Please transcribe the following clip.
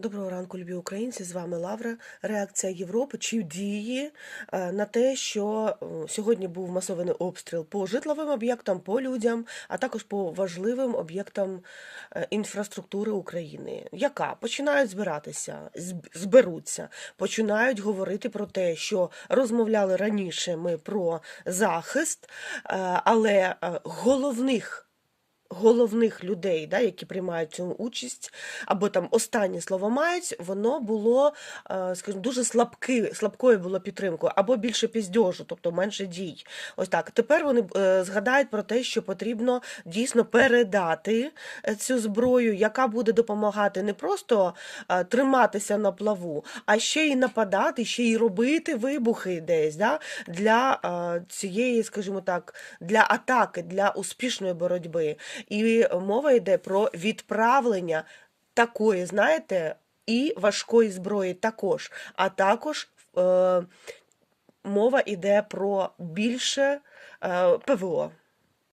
Доброго ранку, любі українці. З вами Лавра. Реакція Європи чи дії е, на те, що е, сьогодні був масований обстріл по житловим об'єктам, по людям, а також по важливим об'єктам е, інфраструктури України. Яка починають збиратися, зберуться, починають говорити про те, що розмовляли раніше ми про захист, але головних головних людей, да, які приймають цьому участь, або там останнє слово мають, воно було, е, скажімо, дуже слабки, слабкою було підтримкою, або більше піздьожу, тобто менше дій. Ось так. Тепер вони е, згадають про те, що потрібно дійсно передати е, цю зброю, яка буде допомагати не просто триматися на плаву, а ще й нападати, ще й робити вибухи десь да, для цієї, скажімо так, для атаки, для успішної боротьби. І мова йде про відправлення такої, знаєте, і важкої зброї також, а також е, мова йде про більше е, ПВО.